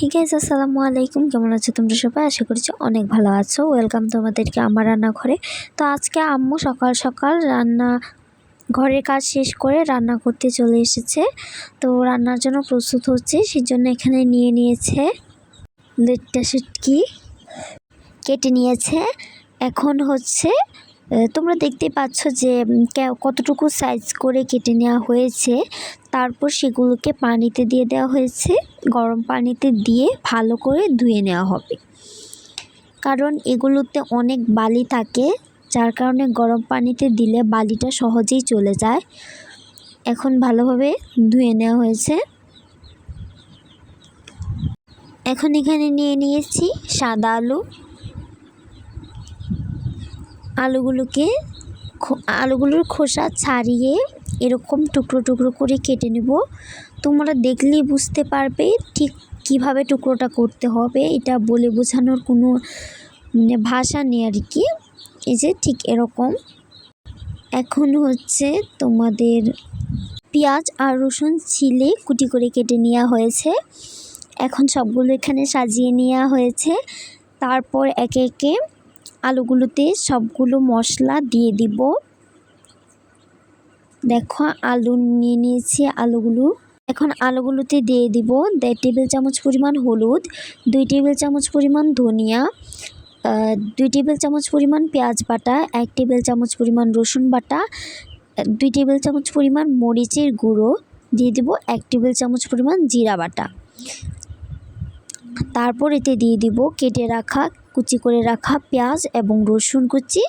হি guys আসসালামু আলাইকুম কেমন আছো তোমরা সবাই? আশা করছি অনেক ভালো আছো। ওয়েলকাম তোমাদেরকে আমার রান্নাঘরে। তো আজকে আম্মু সকাল সকাল রান্না, ঘরের কাজ শেষ করে রান্না করতে চলে এসেছে। তো রান্নার জন্য প্রস্তুত হচ্ছে সেই জন্য এখানে নিয়ে নিয়েছে লেটটা শুটকি, কেটে নিয়েছে। এখন হচ্ছে তোমরা দেখতেই পাচ্ছ যে কতটুকু সাইজ করে কেটে নেওয়া হয়েছে। তারপর সেগুলোকে পানিতে দিয়ে দেওয়া হয়েছে। গরম পানিতে দিয়ে ভালো করে ধুয়ে নেওয়া হবে। কারণ এগুলোতে অনেক বালি থাকে, যার কারণে গরম পানিতে দিলে বালিটা সহজেই চলে যায়। এখন ভালোভাবে ধুয়ে নেওয়া হয়েছে। এখন এখানে নিয়ে নিয়েছি সাদা আলু। আলুগুলোকে আলুগুলোর খোসা ছাড়িয়ে এরকম টুকরো টুকরো করে কেটে নেব। তোমরা দেখলেই বুঝতে পারবে ঠিক কীভাবে টুকরোটা করতে হবে। এটা বলে বোঝানোর কোনো মানে ভাষা নেই আর কি। এই যে ঠিক এরকম। এখন হচ্ছে তোমাদের পেঁয়াজ আর রসুন ছিলে কুটি করে কেটে নেওয়া হয়েছে। এখন সবগুলো এখানে সাজিয়ে নেওয়া হয়েছে। তারপর একে একে আলুগুলোতে সবগুলো মশলা দিয়ে দিব। দেখো, আলু নিয়ে নিয়েছি আলুগুলো। এখন আলুগুলোতে দিয়ে দিব দেড় টেবিল চামচ পরিমাণ হলুদ, দুই টেবিল চামচ পরিমাণ ধনিয়া দুই টেবিল চামচ পরিমাণ পেঁয়াজ বাটা, এক টেবিল চামচ পরিমাণ রসুন বাটা, দুই টেবিল চামচ পরিমাণ মরিচের গুঁড়ো, দিয়ে দিব এক টেবিল চামচ পরিমাণ জিরা বাটা। তারপর এতে দিয়ে দিব কেটে রাখা, কুচি করে রাখা পেঁয়াজ এবং রসুন কুচি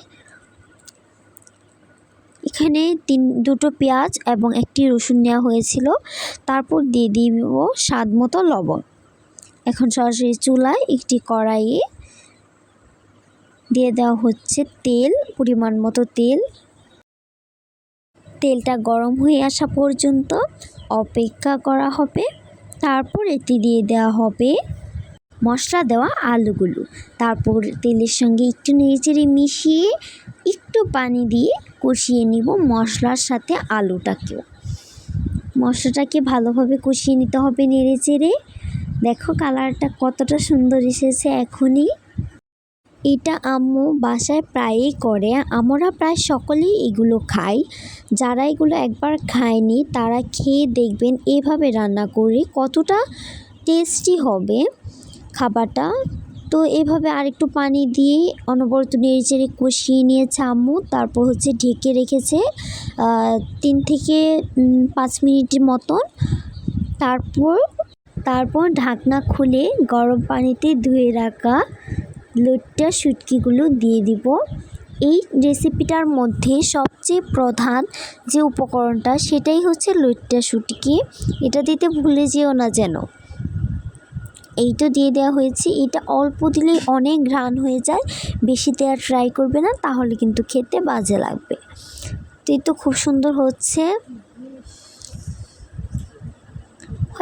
এখানে তিন, দুটো পেঁয়াজ এবং একটি রসুন নেওয়া হয়েছিল। তারপর দিয়ে দিব স্বাদ মতো লবণ। এখন সরাসরি চুলায় একটি কড়াইয়ে দিয়ে দেওয়া হচ্ছে তেল, পরিমাণ মতো তেল। তেলটা গরম হয়ে আসা পর্যন্ত অপেক্ষা করা হবে। তারপর এতে দিয়ে দেওয়া হবে মশলা দেওয়া আলুগুলো। তারপর তেলের সঙ্গে একটু নেড়েচেড়ে মিশিয়ে একটু পানি দিয়ে কষিয়ে নিব মশলার সাথে আলুটাকেও। মশলাটাকে ভালোভাবে কষিয়ে নিতে হবে নেড়ে চেড়ে দেখো কালারটা কতটা সুন্দর এসেছে এখনই। এটা আম্মু বাসায় প্রায়ই করে। আমরা প্রায় সকলেই এগুলো খাই। যারা এগুলো একবার খায়নি, তারা খেয়ে দেখবেন এভাবে রান্না করে কতটা টেস্টি হবে। খাবারটা তো এভাবে আরেকটু পানি দিয়ে অনবরত নেড়েচেড়ে কষিয়ে নিয়েছে আম্মু। তারপর হচ্ছে ঢেকে রেখেছে তিন থেকে পাঁচ মিনিটের মতন। তারপর তারপর ঢাকনা খুলে গরম পানিতে ধুয়ে রাখা লোট্টা শুটকিগুলো দিয়ে দিব। এই রেসিপিটার মধ্যে সবচেয়ে প্রধান যে উপকরণটা, সেটাই হচ্ছে লোট্টা শুটকি এটা দিতে ভুলে যেও না যেন। এই তো দিয়ে দেওয়া হয়েছে। এটা অল্প দিলেই অনেক ঘ্রাণ হয়ে যায়। বেশি দেওয়ার ট্রাই করবে না, তাহলে কিন্তু খেতে বাজে লাগবে। তো এই তো খুব সুন্দর হচ্ছে।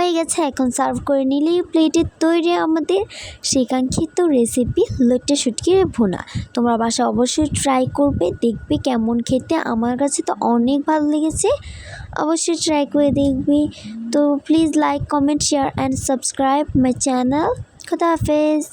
হয়ে গেছে, এখন সার্ভ করে নিলেই প্লেটে তৈরি আমাদের সেকাঙ্ক্ষিত রেসিপি লোটে শুটকির ভোনা। তোমরা বাসা অবশ্যই ট্রাই করবে, দেখবে কেমন খেতে। আমার কাছে তো অনেক ভালো লেগেছে, অবশ্যই ট্রাই করে দেখবে। তো please like comment share and subscribe my channel খুদা হাফেজ।